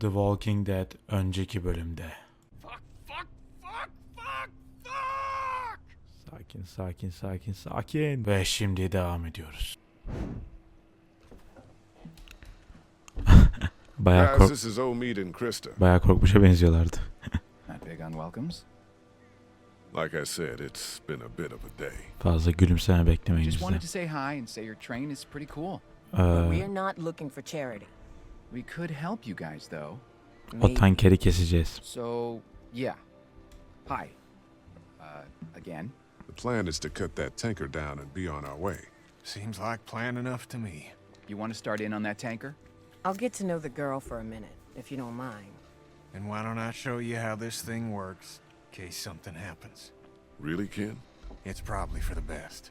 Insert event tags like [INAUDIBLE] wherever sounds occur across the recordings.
The Walking Dead önceki bölümde. Fuck, fuck, fuck, fuck, fuck! Sakin sakin sakin sakin. Ve şimdi devam ediyoruz. [LAUGHS] bayağı, kork this is Omid and Krista. bayağı korkmuşa benziyorlardı. Like I said, it's been a bit of a day. Fazla gülümseme beklemeyin Just wanted to say hi and say your train is pretty cool. Ee, We're not looking for charity. We could help you guys though. o Maybe. tankeri keseceğiz. So, yeah. Hi. Uh, again. The plan is to cut that tanker down and be on our way. Seems like plan enough to me. You want to start in on that tanker? I'll get to know the girl for a minute, if you don't mind. And why don't I show you how this thing works, in case something happens? Really, Ken? It's probably for the best.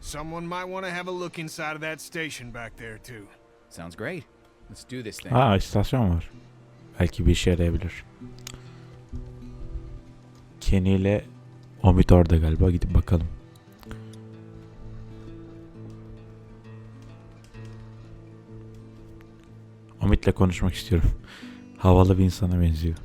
Someone might want to have a look inside of that station back there, too. Sounds great. Let's do this thing. Aa istasyon var. Belki bir işe yarayabilir. Kenny ile Omid orada galiba. Gidip bakalım. Omid'le konuşmak istiyorum. Havalı bir insana benziyor.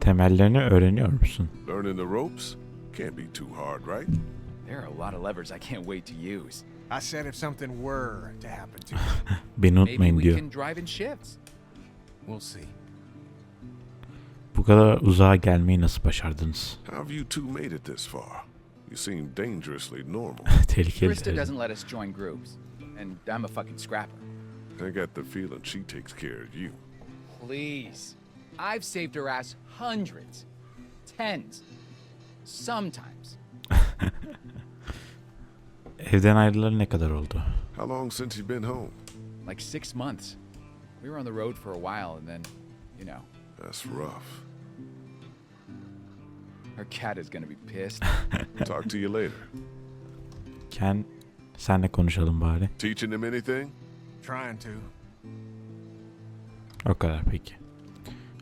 Temellerini öğreniyor musun? Learning the ropes? Can't be too hard, right? There are a lot of levers I can't wait to use. I said if something were to happen to you, [LAUGHS] Beni Maybe unutmayın we diyor. can drive in shifts. we'll see. Bu kadar uzağa gelmeyi nasıl başardınız? How have you two made it this far? You seem dangerously normal. [LAUGHS] Tehlikeli. Krista doesn't let us join groups. And I'm a fucking scrapper. I got the feeling she takes care of you. Please. I've saved her ass hundreds. Tens. Sometimes. [LAUGHS] Evden ayrılalı ne kadar oldu? How long since you been home? Like six months. We were on the road for a while and then, you know, That's rough. her cat is gonna be pissed. [LAUGHS] Talk to you later. Ken senle konuşalım bari. Teaching him anything? Trying to. O kadar peki.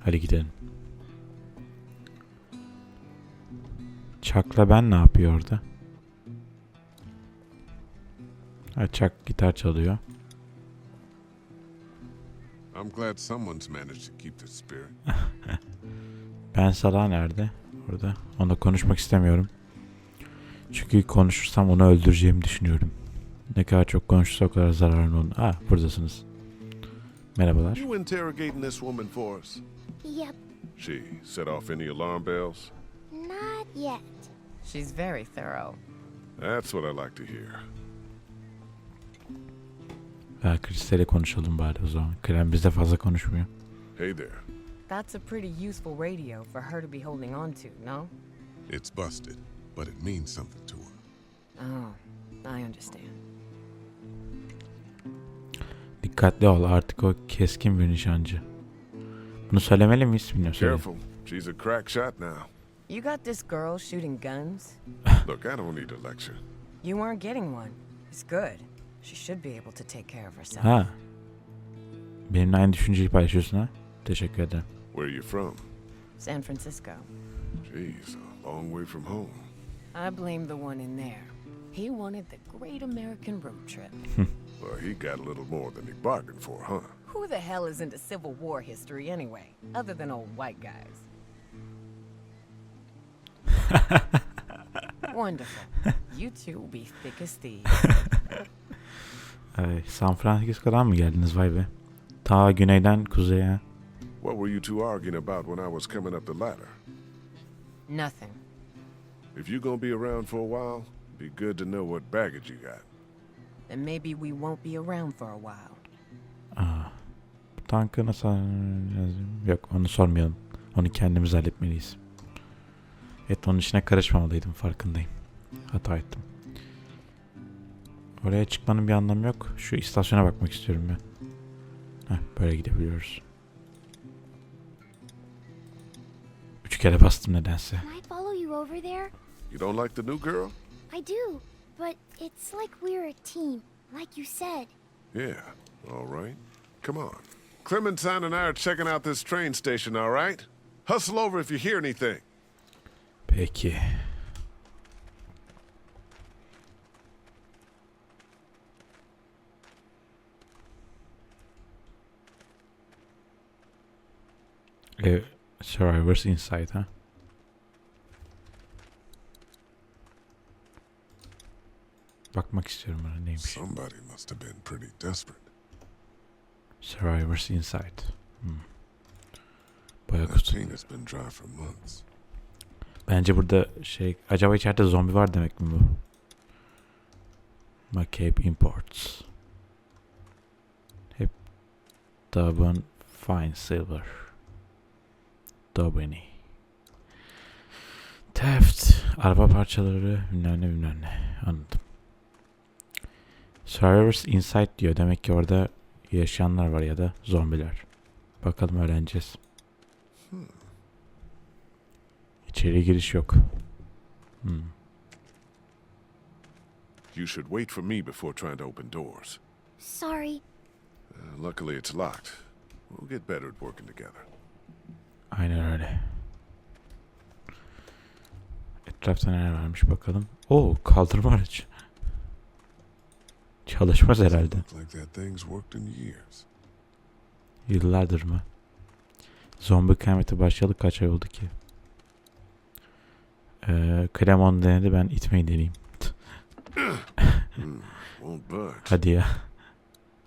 Hadi gidelim. Chuck'la ben ne yapıyor orada? Chuck gitar çalıyor. I'm glad someone's managed to keep the spirit. [LAUGHS] Ben Salah nerede? Orada. Onunla konuşmak istemiyorum. Çünkü konuşursam onu öldüreceğimi düşünüyorum. Ne kadar çok konuşursa o kadar zararlı olur. Ah buradasınız. Merhabalar. You interrogating this woman for us? Yep, She set off any alarm bells? not yet. She's very thorough. That's what I like to hear. Ha, Kristal'e konuşalım bari o zaman. Krem bizde fazla konuşmuyor. Hey there. That's a pretty useful radio for her to be holding on to, no? It's busted, but it means something to her. Oh, I understand. Dikkatli ol artık o keskin bir nişancı. Bunu söylemeli miyiz bilmiyorum. Söyle. Careful. She's a crack shot now. You got this girl shooting guns? Look, I don't need a lecture. You weren't getting one. It's good. She should be able to take care of herself. Ha. Benimle aynı düşünceyi paylaşıyorsun ha. Teşekkür ederim. Where are you from? San Francisco. Jeez, a long way from home. I blame the one in there. He wanted the great American road trip. Hmm. [LAUGHS] Well, he got a little more than he bargained for, huh? Who the hell is into Civil War history anyway, other than old white guys? [LAUGHS] Wonderful. You two will be thick as thieves. [LAUGHS] Ay, San Francisco'dan mı geldiniz vay be? Ta güneyden kuzeye. What were you two arguing about when I was coming up the ladder? Nothing. If you're gonna be around for a while, be good to know what baggage you got. Then maybe we won't be around for a while. Aa, tankı nasıl... Yok onu sormayalım. Onu kendimiz halletmeliyiz. Evet onun içine karışmamalıydım farkındayım. Hata ettim. Oraya çıkmanın bir anlamı yok. Şu istasyona bakmak istiyorum ben. Heh, böyle gidebiliyoruz. Üç kere bastım nedense. Can I follow you over there? You don't like the new girl? I do, but it's like we're a team, like you said. Yeah, all right. Come on. Clementine and I are checking out this train station, all right? Hustle over if you hear anything. Peki. E, Survivors Inside ha. Bakmak istiyorum bana neymiş. Somebody must have been pretty desperate. Survivors Inside. Hmm. Bayağı kutu. paint has been dry for months. Bence burada şey acaba içeride zombi var demek mi bu? McCabe Imports. Hep Dubon Fine Silver. Dobini. Theft. Araba parçaları bilmem ne bilmem ne. Anladım. Survivors Inside diyor. Demek ki orada yaşayanlar var ya da zombiler. Bakalım öğreneceğiz. İçeri giriş yok. Hmm. You should wait for me before trying to open doors. Sorry. Uh, luckily, it's locked. We'll get better at working together. Aynen öyle. Etrafta neler varmış bakalım. Oo kaldırma aracı. Çalışmaz herhalde. Yıllardır mı? Zombi kıyameti başlayalı kaç ay oldu ki? Ee, Kremon denedi ben itmeyi deneyeyim. Hmm. Hadi ya.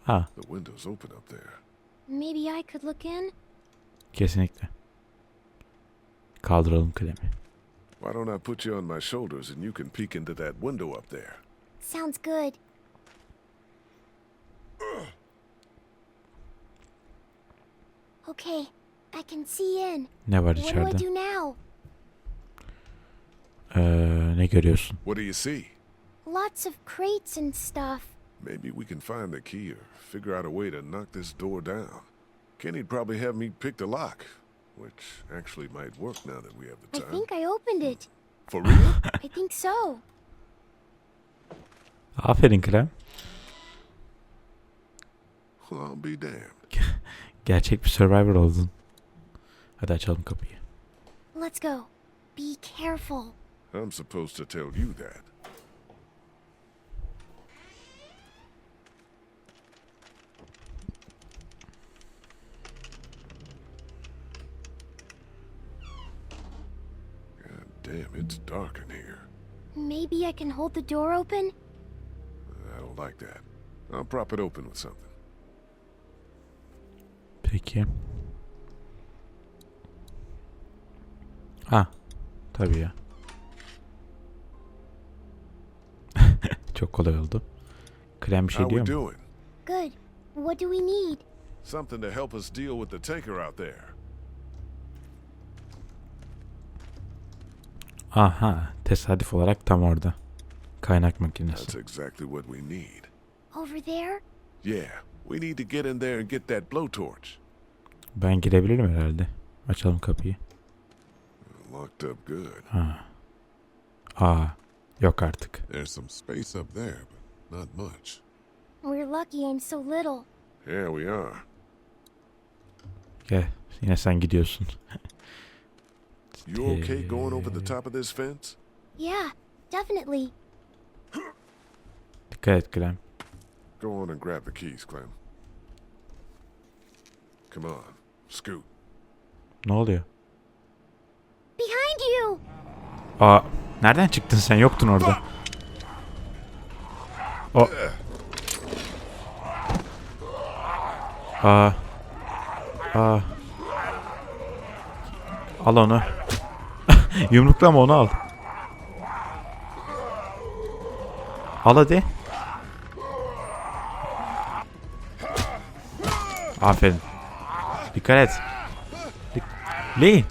Ha The Kaldıralım kremi. Why don't I put you on my shoulders and you can peek into that window up there? Sounds good. Okay, I can see in. Ne var What do I içeride? do now? Ee, ne görüyorsun? What do you see? Lots of crates and stuff. Maybe we can find the key or figure out a way to knock this door down. Kenny'd probably have me pick the lock, which actually might work now that we have the I time. think I opened it. For real? I think so. Aferin Krem. well, I'll be damned. [LAUGHS] Gerçek bir survivor oldun. Hadi açalım kapıyı. Let's go. Be careful. I'm supposed to tell you that. God damn, it's dark in here. Maybe I can hold the door open? I don't like that. I'll prop it open with something. Peki. Ha. Tabii ya. [LAUGHS] Çok kolay oldu. Krem bir şey How diyor we mu? doing? Good. What do we need? Something to help us deal with the tanker out there. Aha. Tesadüf olarak tam orada. Kaynak That's makinesi. exactly what we need. Over there? Yeah, we need to get in there and get that blowtorch. Ben girebilirim herhalde. Açalım kapıyı. Locked up good. Ha. Aa. Yok artık. There's some space up there, but not much. We're lucky I'm so little. Yeah, we are. Gel. Yine sen gidiyorsun. [LAUGHS] You okay going over the top of this fence? Yeah, definitely. Dikkat et Krem. Go on and grab the keys, Clem. Come on, scoot. Ne oluyor? Behind you! Aa. Nereden çıktın sen? Yoktun orada. O. Aa. Aa. Al onu. [LAUGHS] Yumruklama onu al. Al hadi. Aferin. Dikkat et. Dik Lee.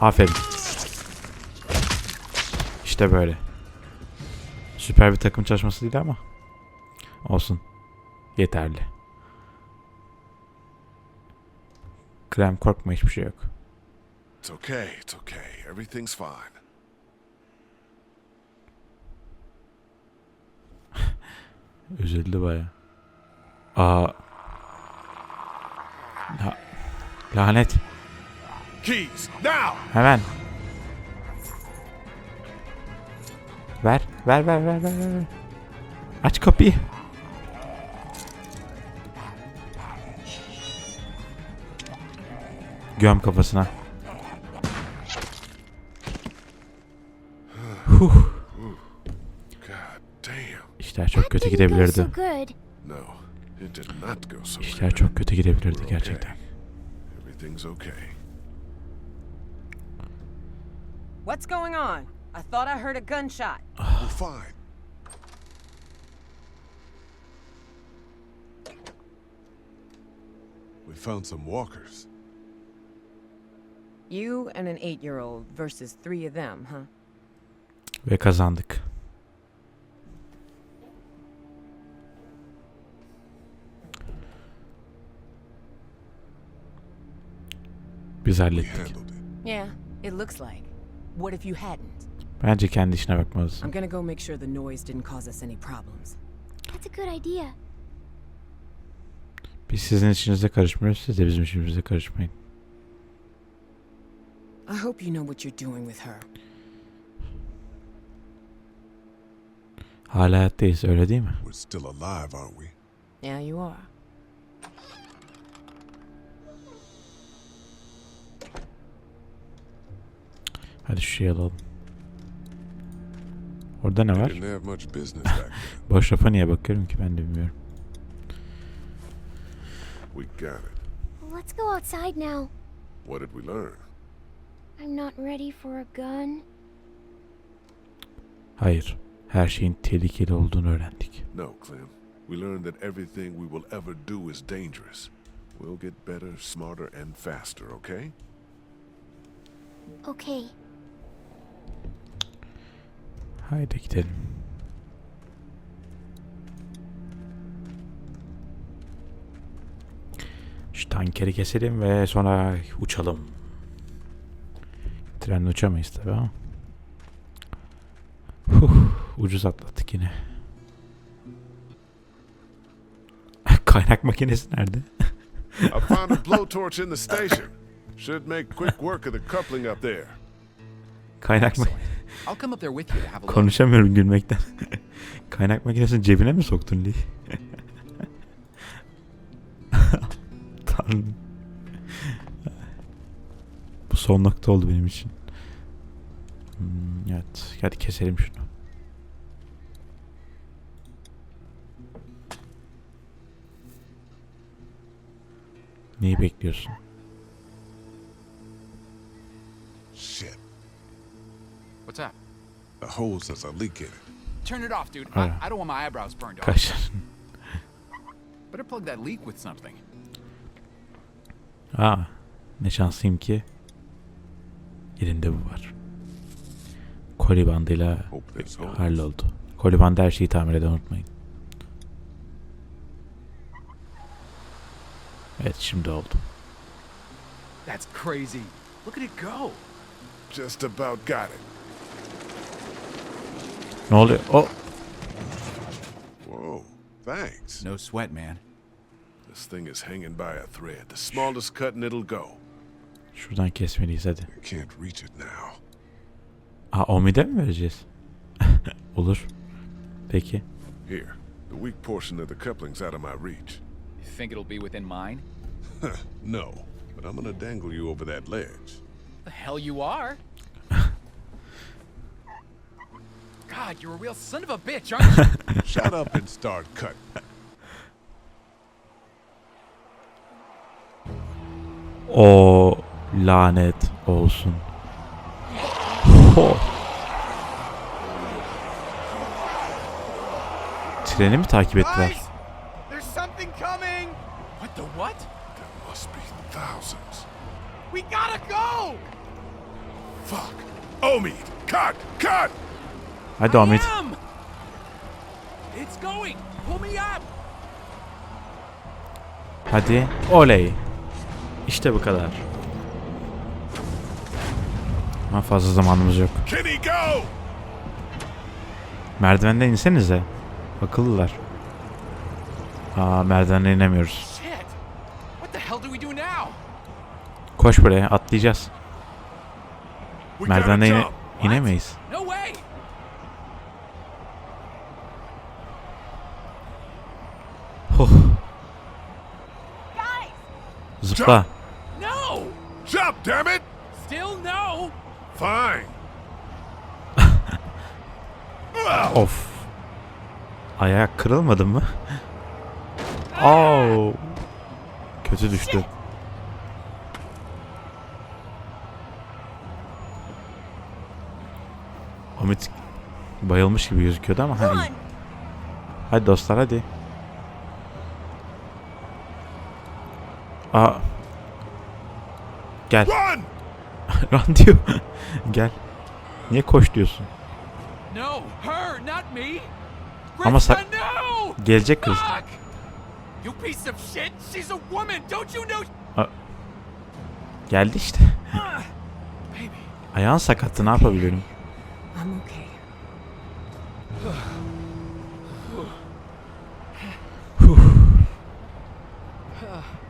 Aferin. İşte böyle. Süper bir takım çalışması değil ama. Olsun. Yeterli. Krem korkma hiçbir şey yok. It's okay, it's okay. Everything's fine. [LAUGHS] Üzüldü baya. Aa. La- lanet. Keys, now! Hemen. Ver. Ver ver ver ver ver. Aç kapıyı. Göm kafasına. Huh. God damn. İşler çok kötü gidebilirdi. so good. No, it did not go so İşler çok kötü gidebilirdi gerçekten. What's going on? I thought I heard a gunshot. We're fine. We found some walkers. You and an eight-year-old versus three of them, huh? Ve kazandık. Biz We hallettik. handled it. Yeah, it looks like. What if you hadn't? Bence kendi işine bakmalısın. I'm gonna go make sure the noise didn't cause us any problems. That's a good idea. Biz sizin işinize karışmıyoruz. Siz de bizim işimize karışmayın. I hope you know what you're doing with her. Hala hayattayız öyle değil mi? We're still alive, aren't we? Yeah, you are. Hadi şu şeyi alalım. Orada ne var? [LAUGHS] Boş rafa niye bakıyorum ki ben de bilmiyorum. We got it. Let's go outside now. What did we learn? I'm not ready for a gun. Hayır. Her şeyin tehlikeli olduğunu öğrendik. No, Clem. We learned that everything we will ever do is dangerous. We'll get better, smarter, and faster, okay? Okay. Haydi gidelim. Şu tankeri keselim ve sonra uçalım. Trenle uçamayız tabi ama. Huh, ucuz atlattık yine. [LAUGHS] Kaynak makinesi nerede? I found a blowtorch in the station. Should make quick work of the coupling up there. Kaynak Excellent. I'll come up there with you to have a look. Konuşamıyorum gülmekten. [LAUGHS] Kaynak makinesini cebine mi soktun Lee? [LAUGHS] Tanrım. Son nokta oldu benim için. Hmm, evet. Hadi keselim şunu. Neyi bekliyorsun? Shit. What's up? The hose has a leak in it. Turn it off, dude. I. I don't want my eyebrows burned off. Better plug that leak with something. Aa, ne şanslıyım ki elimde bu var. Koli bandıyla halloldu. Koli bandı her şeyi tamir eden unutmayın. Evet şimdi oldu. That's crazy. Look at it go. Just about got it. Ne oluyor? O Whoa. Thanks. No sweat, man. This thing is hanging by a thread. The smallest cut and it'll go. Şuradan kesmeliyiz hadi. Aa Omid'e mi vereceğiz? [LAUGHS] Olur. Peki. Here. The weak portion of the coupling's out of my reach. You think it'll be within mine? [LAUGHS] No. But I'm gonna dangle you over that ledge. The hell you are. God, you're a real son of a bitch, aren't you? [LAUGHS] Shut up and start cutting. O lanet olsun. Ho. [LAUGHS] Treni mi takip ettiler? There's something coming! what the what? There must be thousands. We gotta go! Fuck. Omid! Cut! Cut! Hadi Omid. It's going. Pull me up. Hadi. Oley. İşte bu kadar. Ama fazla zamanımız yok. Merdivenden insenize. Akıllılar. Aa merdivenden inemiyoruz. Koş buraya atlayacağız. Merdivenden ine inemeyiz. Huh. Zıpla. Fine. [LAUGHS] Of. Ayak kırılmadı mı? Oo. Kötü düştü. Hamit bayılmış gibi gözüküyordu ama hadi. Hadi dostlar hadi. Aa. Gel. Run! [LAUGHS] Run diyor. Gel. Niye koş diyorsun? No, her, not me! Ama sa-! Gelecek kız. You piece of shit! She's a woman! Don't you know? Geldi işte. [SIGHS] Ayağın sakattı ne yapabilirim? I'm okay. [SIGHS]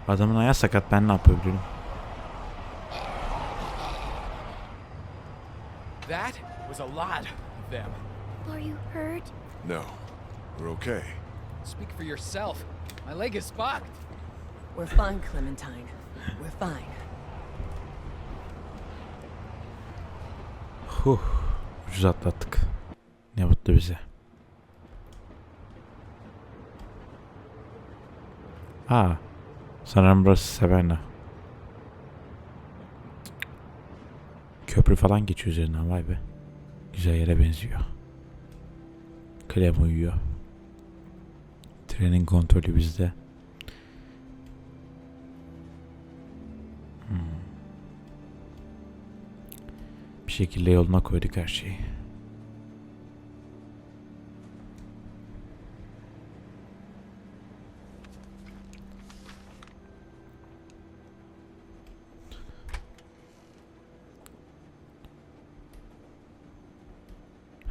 Adamın ayağı sakat ben ne yapabilirim? That was a lot of them. Are you hurt? No, we're okay. Speak for yourself. My leg is fucked. We're fine, Clementine. We're fine. Huh. Ucuz atlattık. Ne mutlu bize. Aa. Sanırım burası Savannah. Köprü falan geçiyor üzerinden vay be. Güzel yere benziyor. Clem uyuyor. Trenin kontrolü bizde. Hmm. Bir şekilde yoluna koyduk her şeyi.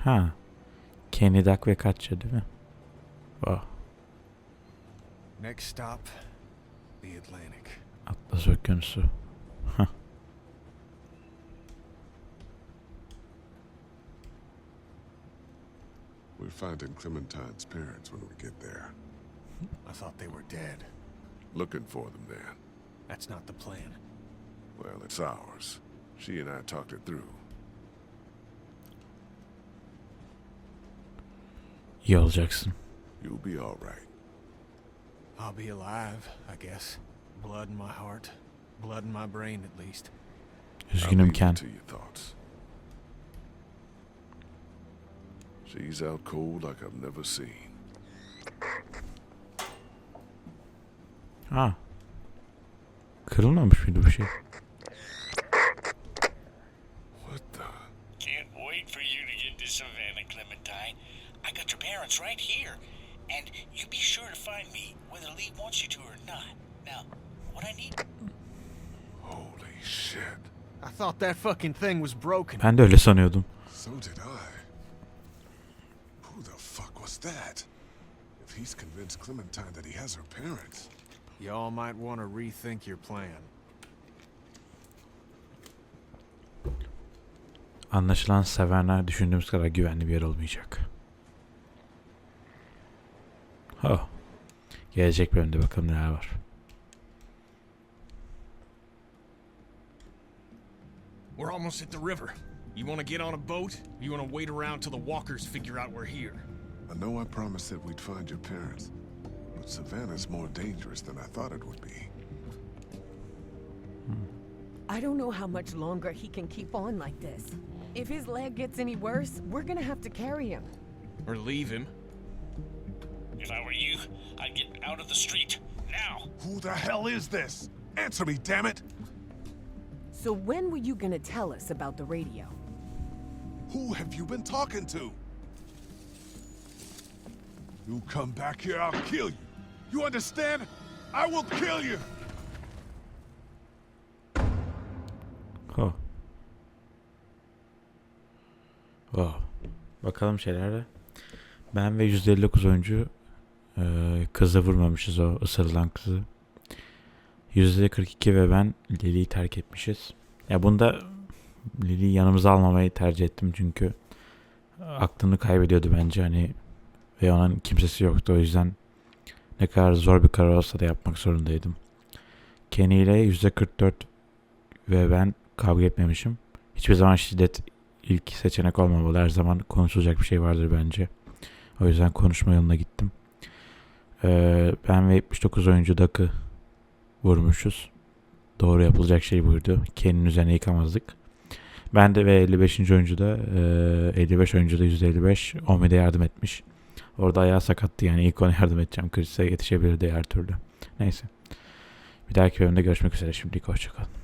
Ha. Kenny Duck ve Katya değil mi? Oh, Next stop, the Atlantic. Atlas Okyanusu. We're finding Clementine's parents when we get there. I thought they were dead. Looking for them then. That's not the plan. Well, it's ours. She and I talked it through. İyi olacaksın. You'll be all right. I'll be alive, I guess. Blood in my heart. Blood in my brain, at least. I'll Üzgünüm Ken. to your thoughts. She's out cold like I've never seen. Ah. Ha. Kırılmamış mıydı bu şey? What the? Can't wait for you to get to Savannah, Clementine. I got your parents right here. And you be sure to find me whether Lee wants you to or not. Now, what I need Holy shit. I thought that fucking thing was broken. Ben de öyle sanıyordum. So did I. Who the fuck was that? If he's convinced Clementine that he has her parents. Y'all might want to rethink your plan. Anlaşılan Savannah düşündüğümüz kadar güvenli bir yer olmayacak. Oh. Gelecek bölümde bakalım neler var. We're almost at the river. You want to get on a boat? Or you want to wait around till the walkers figure out we're here? I know I promised that we'd find your parents, but Savannah's more dangerous than I thought it would be. I don't know how much longer he can keep on like this. If his leg gets any worse, we're gonna have to carry him. Or leave him? If I were you, I'd get out of the street now. Who the hell is this? Answer me, damn it! So when were you gonna tell us about the radio? Who have you been talking to? You come back here, I'll kill you. You understand? I will kill you! Oh. Oh. Bakalım şeylere. Ben ve 159 oyuncu e, kızı vurmamışız o ısırılan kızı. %42 ve ben Lily'yi terk etmişiz. Ya bunda Lily'yi yanımıza almamayı tercih ettim çünkü aklını kaybediyordu bence hani ve onun kimsesi yoktu o yüzden ne kadar zor bir karar olsa da yapmak zorundaydım. Kenny ile %44 ve ben kavga etmemişim. Hiçbir zaman şiddet ilk seçenek olmamalı. Her zaman konuşulacak bir şey vardır bence. O yüzden konuşma yoluna gittim. Ee, ben ve 79 oyuncu Dak'ı vurmuşuz. Doğru yapılacak şey buydu. Kendinin üzerine yıkamazdık. Ben de ve 55. oyuncuda e, 55 oyuncuda %55 Omi'de yardım etmiş. Orada ayağı sakattı yani ilk ona yardım edeceğim. Chris'e yetişebilirdi her türlü. Neyse. Bir dahaki bölümde görüşmek üzere. Şimdilik hoşçakalın.